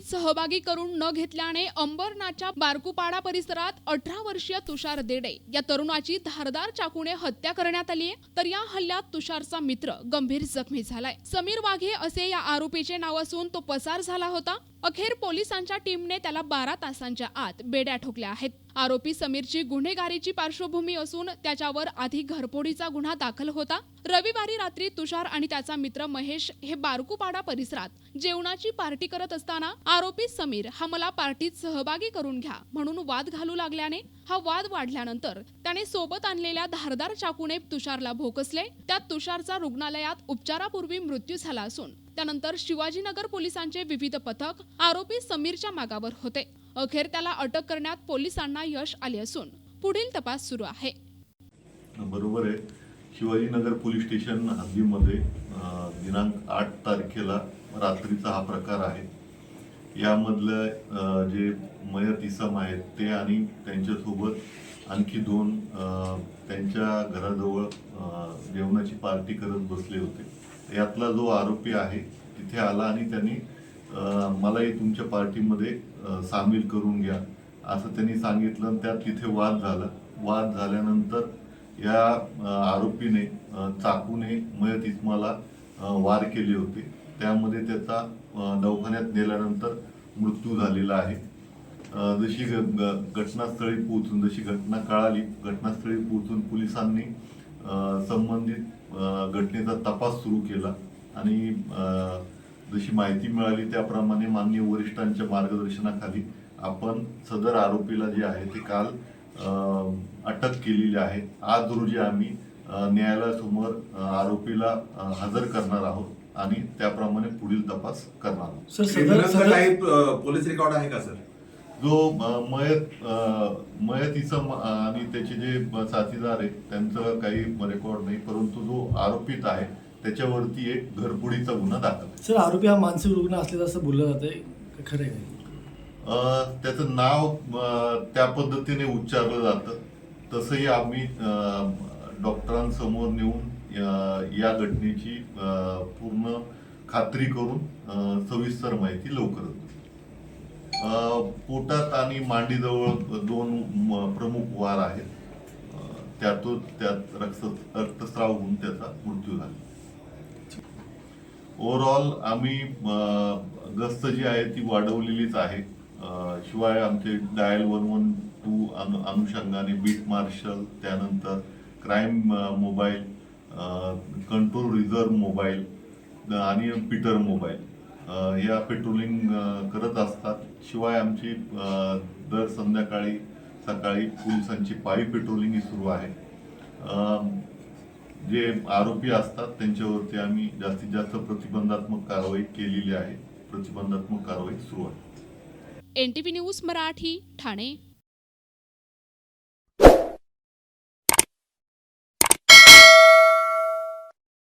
सहभागी करून न घेतल्याने अंबरनाथच्या बारकुपाडा परिसरात अठरा वर्षीय तुषार देडे या तरुणाची धारदार चाकूने हत्या करण्यात आली आहे. तर या हल्ल्यात तुषारचा मित्र गंभीर जखमी झालाय. समीर वाघे असे या आरोपीचे नाव असून तो पसार झाला होता. अखेर पोलिसांच्या टीमने त्याला बारा तासांच्या आत बेड्या ठोकल्या आहेत. आरोपी समीरची गुन्हेगारीची पार्श्वभूमी असून त्याच्यावर आधी घरफोडीचा गुन्हा दाखल होता. रविवारी रात्री तुषार आणि त्याचा मित्र महेश हे बारकूपाडा परिसरात जेवणाची पार्टी करत असताना आरोपी समीर हा मला पार्टीत सहभागी करून घ्या म्हणून वाद घालू लागल्याने हा वाद वाढल्यानंतर त्याने सोबत आणलेल्या धारदार चाकूने तुषारला भोकसले. त्यात तुषारचा रुग्णालयात उपचारापूर्वी मृत्यू झाला असून त्यानंतर शिवाजीनगर पोलिसांचे विविध पथक आरोपी समीरच्या मागावर होते. अखेर त्याला अटक करण्यात पोलिसांना यश आले असून पुढील तपास सुरू आहे. बरोबर आहे. शिवाजीनगर पोलीस स्टेशन हद्दीमध्ये दिनांक आठ तारखेला रात्रीचा हा प्रकार आहे. यामधलं जे मयत इसम आहेत ते आणि त्यांच्यासोबत आणखी दोन त्यांच्या घराजवळ जेवणाची पार्टी करत बसले होते. यातला जो आरोपी आहे तिथे आला आणि त्यांनी मलाही तुमच्या पार्टीमध्ये सामील करून घ्या असं त्यांनी सांगितलं आणि त्यात तिथे वाद झाला. वाद झाल्यानंतर या आरोपीने चाकूने मयत इस्माला वार केले होते. त्यामध्ये त्याचा दवाखान्यात नेल्यानंतर मृत्यू झालेला आहे. जशी घटनास्थळी पोहोचून जशी घटना कळाली घटनास्थळी पोहोचून पोलिसांनी संबंधित घटनेचा तपास सुरू केला आणि जशी माहिती मिळाली त्याप्रमाणे माननीय वरिष्ठांच्या मार्गदर्शनाखाली आपण सदर आरोपीला जे आहे ते काल अटक केलेली आहे. आज रोजी आम्ही न्यायालयासमोर आरोपीला हजर करणार आहोत आणि त्याप्रमाणे पुढील तपास करणार आहोत. काही पोलीस रेकॉर्ड आहे का सर? जो मयत अ, मयत इसम आणि त्याचे जे साथीदार आहेत त्यांचं काही रेकॉर्ड नाही परंतु जो आरोपित आहे त्याच्यावरती एक घरफोडीचा गुन्हा दाखल आहे. सर आरोपी हा मानसिक रुग्ण असल्याचं असं बोललं जातंय. खरं आहे का? अ, त्याचं नाव अ, त्या पद्धतीने उच्चारलं जातं. तसंही आम्ही अ, डॉक्टरांसमोर नेऊन या घटनेची अ, पूर्ण खात्री करून अ, सविस्तर माहिती लवकरच देऊ. अ, पोटात आणि मांडीजवळ दोन म- प्रमुख वार आहेत. अ, त्यातून त्यात रक्त रक्तस्राव होऊन त्याचा मृत्यू झाला. ओव्हरऑल आम्ही गस्त जी आहे ती वाढवलेलीच आहे. शिवाय आमचे डायल वन वन टू अनुषंगाने बीट मार्शल त्यानंतर crime mobile control reserve mobile आणि पीटर मोबाईल या पेट्रोलिंग करत असतात. शिवाय आमची दर संध्याकाळी सकाळी पोलिसांची पायी पेट्रोलिंगही सुरू आहे. जे आरोपी असतात त्यांच्यावरती आम्ही जास्तीत जास्त प्रतिबंधात्मक कारवाई केलेली आहे. प्रतिबंधात्मक कारवाई सुरू आहे. NTV news Marathi Thane.